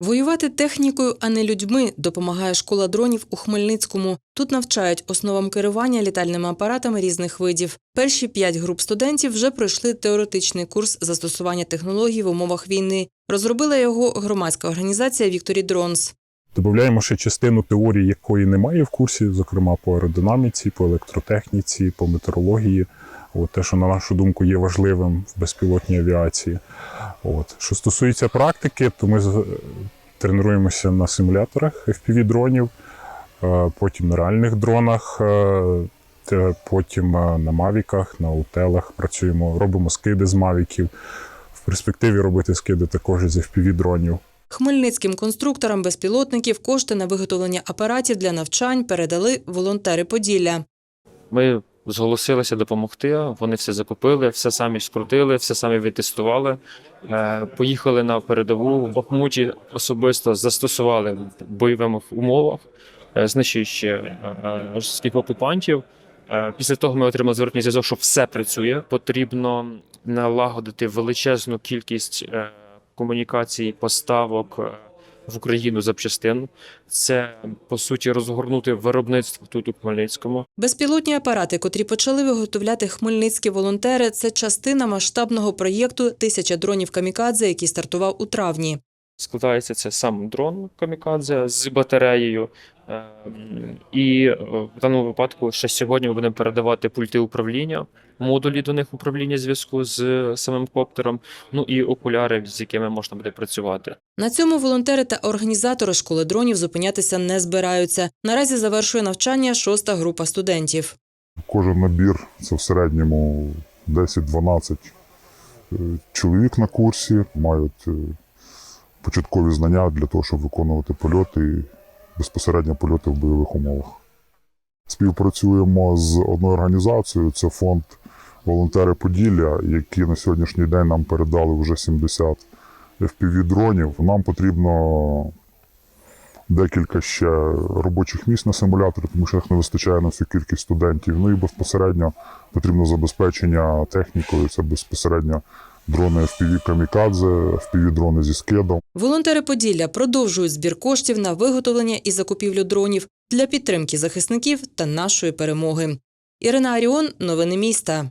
Воювати технікою, а не людьми, допомагає школа дронів у Хмельницькому. Тут навчають основам керування літальними апаратами різних видів. Перші п'ять груп студентів вже пройшли теоретичний курс застосування технологій в умовах війни. Розробила його громадська організація Вікторі Дронс. Додаємо ще частину теорії, якої немає в курсі, зокрема по аеродинаміці, по електротехніці, по метеорології. От, те, що на нашу думку є важливим в безпілотній авіації. От. Що стосується практики, то ми з- тренуємося на симуляторах FPV-дронів, е, потім на реальних дронах, е, потім е, на мавіках, на утелах працюємо, робимо скиди з мавіків. В перспективі робити скиди також з FPV-дронів. Хмельницьким конструкторам безпілотників кошти на виготовлення апаратів для навчань передали волонтери Поділля. Ми зголосилися допомогти. Вони все закупили, все самі скрутили, все самі відтестували. Е, Поїхали на передову в Бахмуті. Особисто застосували в бойових умовах, е, знищуючи е, російських окупантів. Після того ми отримали зворотній зв'язок, що все працює. Потрібно налагодити величезну кількість комунікацій, поставок в Україну запчастин. Це по суті розгорнути виробництво тут у Хмельницькому. Безпілотні апарати, котрі почали виготовляти хмельницькі волонтери, це частина масштабного проєкту Тисяча дронів камікадзе, який стартував у травні. Складається це сам дрон камікадзе з батареєю. Е, І е, в даному випадку ще сьогодні ми будемо передавати пульти управління, модулі до них управління зв'язку з самим коптером, ну і окуляри, з якими можна буде працювати. На цьому волонтери та організатори школи дронів зупинятися не збираються. Наразі завершує навчання шоста група студентів. Кожен набір це в середньому 10-12 е, чоловік на курсі, мають е, початкові знання для того, щоб виконувати польоти безпосередньо польоти в бойових умовах. Співпрацюємо з одною організацією, це фонд Волонтери Поділля, які на сьогоднішній день нам передали вже 70 FPV-дронів. Нам потрібно декілька ще робочих місць на симуляторі, тому що їх не вистачає на всю кількість студентів. Ну і безпосередньо потрібно забезпечення технікою. Це безпосередньо дрони FPV камікадзе, FPV дрони зі скедом. Волонтери Поділля продовжують збір коштів на виготовлення і закупівлю дронів для підтримки захисників та нашої перемоги. Ірина Аріон, новини міста.